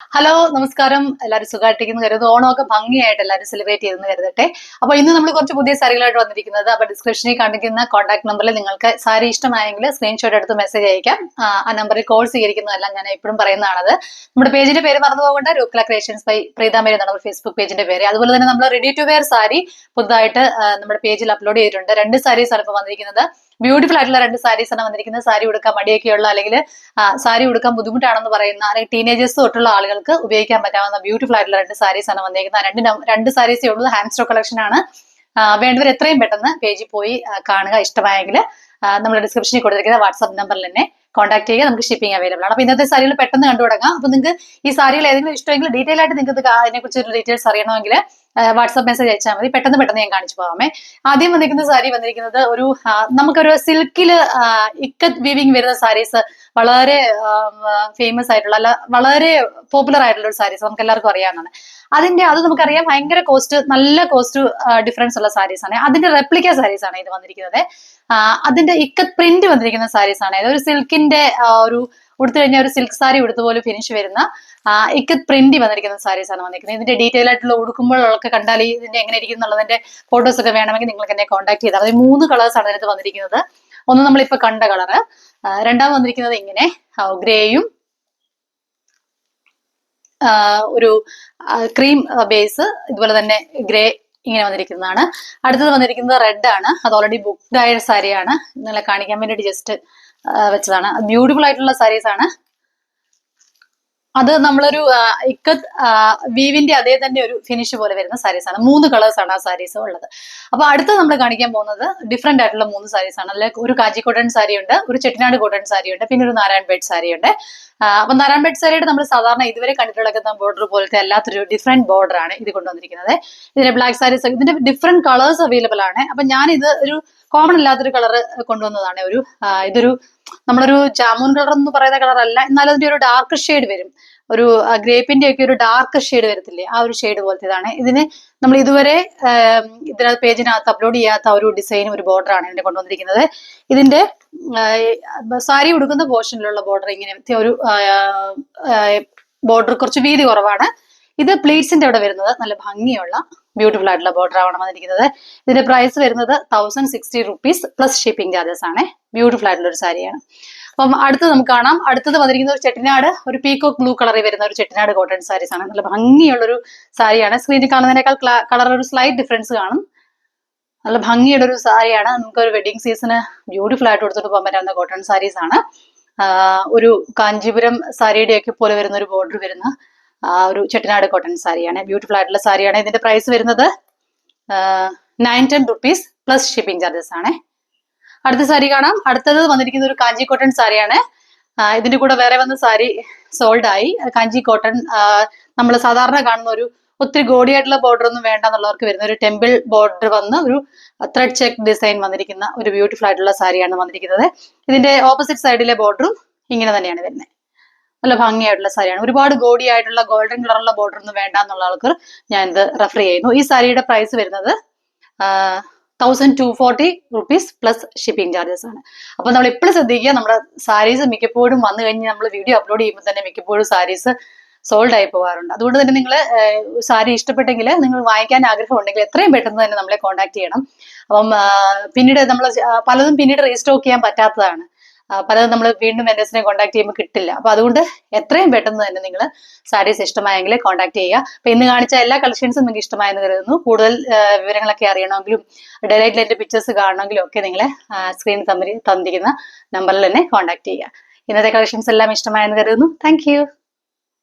Hello നമസ്കാരം. എല്ലാവരും സുഖമായിട്ടിരിക്കുന്നു കരുതുന്നു. ഓണമൊക്കെ ഭംഗിയായിട്ട് എല്ലാവരും സെലിബ്രേറ്റ് ചെയ്തെന്ന് കരുതട്ടെ. അപ്പൊ ഇന്ന് നമ്മൾ കുറച്ച് പുതിയ സാരികളായിട്ട് വന്നിരിക്കുന്നത്. അപ്പൊ ഡിസ്ക്രിപ്ഷനിൽ കാണിക്കുന്ന കോൺടാക്ട് നമ്പറിൽ നിങ്ങൾക്ക് സാരി ഇഷ്ടമായെങ്കിൽ സ്ക്രീൻഷോട്ട് എടുത്ത് മെസ്സേജ് അയക്കാം. ആ, നമ്പറിൽ കോൾ സ്വീകരിക്കുന്നതല്ല ഞാൻ എപ്പോഴും പറയുന്നതാണത്. നമ്മുടെ പേജിന്റെ പേര് മറന്നു പോകേണ്ട. രൂക്ല ക്രിയേഷൻസ് ബൈ പ്രീതാമേരി നമ്മുടെ ഫേസ്ബുക്ക് പേജിന്റെ പേര്. അതുപോലെ തന്നെ നമ്മൾ റെഡി ടു വെയർ സാരി പുതുതായിട്ട് നമ്മുടെ പേജിൽ അപ്ലോഡ് ചെയ്തിട്ടുണ്ട്. രണ്ട് സാരീസ് ആണ് ഇപ്പോൾ വന്നിരിക്കുന്നത്. ബ്യൂട്ടിഫുൾ ആയിട്ടുള്ള രണ്ട് സാരീസ് ആണ് വന്നിരിക്കുന്നത്. സാരി ഉടുക്കാൻ മടിയൊക്കെയുള്ള അല്ലെങ്കിൽ സാരി ഉടുക്കാൻ ബുദ്ധിമുട്ടാണെന്ന് പറയുന്ന അല്ലെങ്കിൽ ടീനേജേഴ്സ് തൊട്ടുള്ള ആളുകൾക്ക് ഉപയോഗിക്കാൻ പറ്റാവുന്ന ബ്യൂട്ടിഫുൾ ആയിട്ടുള്ള രണ്ട് സാരീസ് ആണ് വന്നിരിക്കുന്നത്. രണ്ട് രണ്ട് സാരീസേ ഉള്ളൂ. ഹാൻഡ് സ്റ്റോക്ക് കളക്ഷൻ ആണ്. വേണ്ടവർ എത്രയും പെട്ടെന്ന് പേജിൽ പോയി കാണുക ഇഷ്ടമായെങ്കിൽ നമ്മുടെ ഡിസ്ക്രിപ്ഷനിൽ കൊടുത്തിരിക്കുന്ന വാട്സ്ആപ്പ് നമ്പറിൽ തന്നെ കോൺടാക്ട് ചെയ്യുക നമുക്ക് ഷിപ്പിംഗ് അവൈലബിൾ ആണ്. അപ്പൊ ഇന്നത്തെ സാരികൾ പെട്ടെന്ന് കണ്ടു തുടങ്ങാം. അപ്പൊ നിങ്ങൾക്ക് ഈ സാരികൾ ഏതെങ്കിലും ഇഷ്ടമെങ്കിൽ ഡീറ്റെയിൽ ആയിട്ട് നിങ്ങൾക്ക് അതിനെ കുറിച്ച് ഡീറ്റെയിൽസ് അറിയണമെങ്കിൽ വാട്സ്ആപ്പ് മെസ്സേജ് അയച്ചാൽ മതി. പെട്ടെന്ന് പെട്ടെന്ന് ഞാൻ കാണിച്ചു പോകാമേ ആദ്യം വന്നിരിക്കുന്ന സാരി വന്നിരിക്കുന്നത് ഒരു നമുക്കൊരു സിൽക്കിൽ ഇക്കത്ത് വീവിങ് വരുന്ന സാരീസ് വളരെ ഫേമസ് ആയിട്ടുള്ള അല്ല വളരെ പോപ്പുലർ ആയിട്ടുള്ള ഒരു സാരീസ് നമുക്ക് എല്ലാവർക്കും അറിയാവുന്നതാണ്. അതിന്റെ അത് നമുക്കറിയാം ഭയങ്കര കോസ്റ്റ് നല്ല കോസ്റ്റ് ഡിഫറൻസ് ഉള്ള സാരീസ് ആണ്. അതിന്റെ റെപ്ലിക്ക സാരീസ് ആണ് ഇത് വന്നിരിക്കുന്നത്. അതിന്റെ ഇക്കത്ത് പ്രിന്റ് വന്നിരിക്കുന്ന സാരീസ് ആണ്. ഒരു സിൽക്കിന്റെ ഒരു ഉടുത്തു കഴിഞ്ഞാൽ ഒരു സിൽക്ക് സാരി ഉടുത്ത പോലെ ഫിനിഷ് വരുന്ന ഇക്കത്ത് പ്രിന്റ് വന്നിരിക്കുന്ന സാരീസ് ആണ് വന്നിരിക്കുന്നത്. ഇതിന്റെ ഡീറ്റെയിൽ ആയിട്ടുള്ള ഉടുക്കുമ്പോഴൊക്കെ കണ്ടാൽ ഇതിന്റെ എങ്ങനെ ഇരിക്കും എന്നുള്ളതിന്റെ ഫോട്ടോസ് ഒക്കെ വേണമെങ്കിൽ നിങ്ങൾക്ക് എന്നെ കോൺടാക്ട് ചെയ്താൽ അതായത് മൂന്ന് കളേഴ്സ് ആണ് ഇതിനകത്ത് വന്നിരിക്കുന്നത്. ഒന്ന് നമ്മളിപ്പോ കണ്ട കളറ് രണ്ടാമത് വന്നിരിക്കുന്നത് ഇങ്ങനെ. ഗ്രേയും ഒരു ക്രീം ബേസ് ഇതുപോലെ തന്നെ ഗ്രേ ഇങ്ങനെ വന്നിരിക്കുന്നതാണ്. അടുത്തത് വന്നിരിക്കുന്നത് റെഡ് ആണ്. അത് ഓൾറെഡി ബുക്ക്ഡ് ആയ സാരിയാണ്. നിങ്ങളെ കാണിക്കാൻ വേണ്ടിയിട്ട് ജസ്റ്റ് വെച്ചതാണ്. ബ്യൂട്ടിഫുൾ ആയിട്ടുള്ള സാരീസ് ആണ്. അത് നമ്മളൊരു ഇക്കത്ത് വീവിന്റെ അതേ തന്നെ ഒരു ഫിനിഷ് പോലെ വരുന്ന സാരീസ് ആണ്. മൂന്ന് കളേഴ്സ് ആണ് ആ സാരീസ് ഉള്ളത്. അപ്പൊ അടുത്ത നമ്മൾ കാണിക്കാൻ പോകുന്നത് ഡിഫറെന്റ് ആയിട്ടുള്ള മൂന്ന് സാരീസ് ആണ്. അതിൽ ഒരു കാജി കോട്ടൺ സാരി ഉണ്ട് ഒരു ചെട്ടിനാട് കോട്ടൺ സാരി ഉണ്ട് പിന്നെ ഒരു നാരായൺ ബേഡ് സാരി ഉണ്ട്. അപ്പൊ നാരായൺ ബേഡ് സാരിയുടെ നമ്മൾ സാധാരണ ഇതുവരെ കണ്ടിട്ടുള്ള ബോർഡർ പോലത്തെ അല്ലാത്തൊരു ഡിഫറെന്റ് ബോർഡർ ആണ് ഇത് കൊണ്ടുവന്നിരിക്കുന്നത്. ഇതിന്റെ ബ്ലാക്ക് സാരീസ് ഇതിന്റെ ഡിഫറെന്റ് കളേഴ്സ് അവൈലബിൾ ആണ്. അപ്പൊ ഞാൻ ഇത് ഒരു കോമൺ അല്ലാത്തൊരു കളർ കൊണ്ടുവന്നതാണ്. ഒരു ഇതൊരു നമ്മളൊരു ജാമൂൻ കളർ എന്ന് പറയുന്ന കളർ അല്ല. എന്നാലും അതിന്റെ ഒരു ഡാർക്ക് ഷെയ്ഡ് വരും. ഒരു ഗ്രേപ്പിന്റെ ഒക്കെ ഒരു ഡാർക്ക് ഷെയ്ഡ് വരത്തില്ലേ? ആ ഒരു ഷെയ്ഡ് പോലത്തേതാണ്. ഇതിന് നമ്മൾ ഇതുവരെ ഇതിനകത്ത് പേജിനകത്ത് അപ്ലോഡ് ചെയ്യാത്ത ഒരു ഡിസൈനും ഒരു ബോർഡറാണ് ഇതിന്റെ കൊണ്ടുവന്നിരിക്കുന്നത്. ഇതിന്റെ സാരി ഉടുക്കുന്ന പോർഷനിലുള്ള ബോർഡർ ഇങ്ങനെ ഒരു ബോർഡർ കുറച്ച് വീതി കുറവാണ്. ഇത് പ്ലേറ്റ്സിന്റെ അവിടെ വരുന്നത്. നല്ല ഭംഗിയുള്ള ബ്യൂട്ടിഫുൾ ആയിട്ടുള്ള ബോർഡർ ആണ് വന്നിരിക്കുന്നത്. ഇതിന്റെ പ്രൈസ് വരുന്നത് thousand sixty rupees plus shipping charges ആണ്. ബ്യൂട്ടിഫുൾ ആയിട്ടുള്ള ഒരു സാരിയാണ്. അപ്പം അടുത്തത് നമുക്ക് കാണാം. അടുത്തത് വന്നിരിക്കുന്ന ഒരു ചെട്ടിനാട് ഒരു പീകോക്ക് ബ്ലൂ കളറിൽ വരുന്ന ഒരു ചെട്ടിനാട് കോട്ടൺ സാരീസ് ആണ്. നല്ല ഭംഗിയുള്ളൊരു സാരിയാണ്. സ്ക്രീനിൽ കാണുന്നതിനേക്കാൾ കളർ ഒരു സ്ലൈറ്റ് ഡിഫറൻസ് കാണും. നല്ല ഭംഗിയുള്ള ഒരു സാരിയാണ്. നമുക്ക് ഒരു വെഡിങ് സീസണ് ബ്യൂട്ടിഫുൾ ആയിട്ട് കൊടുത്തിട്ട് പോകാൻ പറ്റാവുന്ന കോട്ടൺ സാരീസ് ആണ്. ഒരു കാഞ്ചീപുരം സാരിയുടെ ഒക്കെ പോലെ വരുന്ന ഒരു ബോർഡർ വരുന്ന ഒരു ചെട്ടിനാട് കോട്ടൺ സാരിയാണ്. ബ്യൂട്ടിഫുൾ ആയിട്ടുള്ള സാരിയാണ്. ഇതിന്റെ പ്രൈസ് വരുന്നത് nine ten rupees plus shipping charges ആണ്. അടുത്ത സാരി കാണാം. അടുത്തത് വന്നിരിക്കുന്ന ഒരു കാഞ്ചി കോട്ടൺ സാരിയാണ്. ഇതിന്റെ കൂടെ വേറെ വന്ന സാരി സോൾഡ് ആയി. കാഞ്ചി കോട്ടൺ നമ്മൾ സാധാരണ കാണുന്ന ഒരു ഒത്തിരി ഗോഡിയായിട്ടുള്ള ബോർഡർ ഒന്നും വേണ്ട എന്നുള്ളവർക്ക് വരുന്ന ഒരു ടെമ്പിൾ ബോർഡർ വന്ന് ഒരു ത്രെഡ് ചെക്ക് ഡിസൈൻ വന്നിരിക്കുന്ന ഒരു ബ്യൂട്ടിഫുൾ ആയിട്ടുള്ള സാരിയാണ് വന്നിരിക്കുന്നത്. ഇതിന്റെ ഓപ്പോസിറ്റ് സൈഡിലെ ബോർഡറും ഇങ്ങനെ തന്നെയാണ് വരുന്നത്. നല്ല ഭംഗിയായിട്ടുള്ള സാരിയാണ്. ഒരുപാട് ഗോഡി ആയിട്ടുള്ള ഗോൾഡൻ കളറുള്ള ബോർഡർ ഒന്നും വേണ്ട എന്നുള്ള ആൾക്ക് ഞാൻ ഇത് റെഫർ ചെയ്യുന്നു. ഈ സാരിയുടെ പ്രൈസ് വരുന്നത് thousand two forty rupees plus shipping charges ആണ്. അപ്പൊ നമ്മൾ എപ്പോഴും ശ്രദ്ധിക്കുക നമ്മുടെ സാരീസ് മിക്കപ്പോഴും വന്നു കഴിഞ്ഞ് നമ്മൾ വീഡിയോ അപ്ലോഡ് ചെയ്യുമ്പോൾ തന്നെ മിക്കപ്പോഴും സാരീസ് സോൾഡ് ആയി പോകാറുണ്ട്. അതുകൊണ്ട് തന്നെ നിങ്ങൾ സാരി ഇഷ്ടപ്പെട്ടെങ്കിൽ നിങ്ങൾ വാങ്ങിക്കാൻ ആഗ്രഹം ഉണ്ടെങ്കിൽ എത്രയും പെട്ടെന്ന് തന്നെ നമ്മളെ കോൺടാക്ട് ചെയ്യണം. അപ്പം പിന്നീട് നമ്മൾ പലതും പിന്നീട് റീസ്റ്റോക്ക് ചെയ്യാൻ പറ്റാത്തതാണ്. പലതും നമ്മൾ വീണ്ടും വെൻഡേഴ്സിനെ കോൺടാക്ട് ചെയ്യുമ്പോൾ കിട്ടില്ല. അപ്പൊ അതുകൊണ്ട് എത്രയും പെട്ടെന്ന് തന്നെ നിങ്ങൾ സാരീസ് ഇഷ്ടമായെങ്കിൽ കോൺടാക്ട് ചെയ്യുക. അപ്പൊ ഇന്ന് കാണിച്ച എല്ലാ കളക്ഷൻസും നിങ്ങൾക്ക് ഇഷ്ടമായെന്ന് കരുതുന്നു. കൂടുതൽ വിവരങ്ങളൊക്കെ അറിയണമെങ്കിലും ഡയറക്റ്റ് എന്റെ പിക്ചേഴ്സ് കാണണമെങ്കിലും ഒക്കെ നിങ്ങൾ സ്ക്രീൻ സ്ക്രീനിൽ തന്നിരിക്കുന്ന നമ്പറിൽ തന്നെ കോൺടാക്ട് ചെയ്യുക. ഇന്നത്തെ കളക്ഷൻസ് എല്ലാം ഇഷ്ടമായെന്ന് കരുതുന്നു. താങ്ക്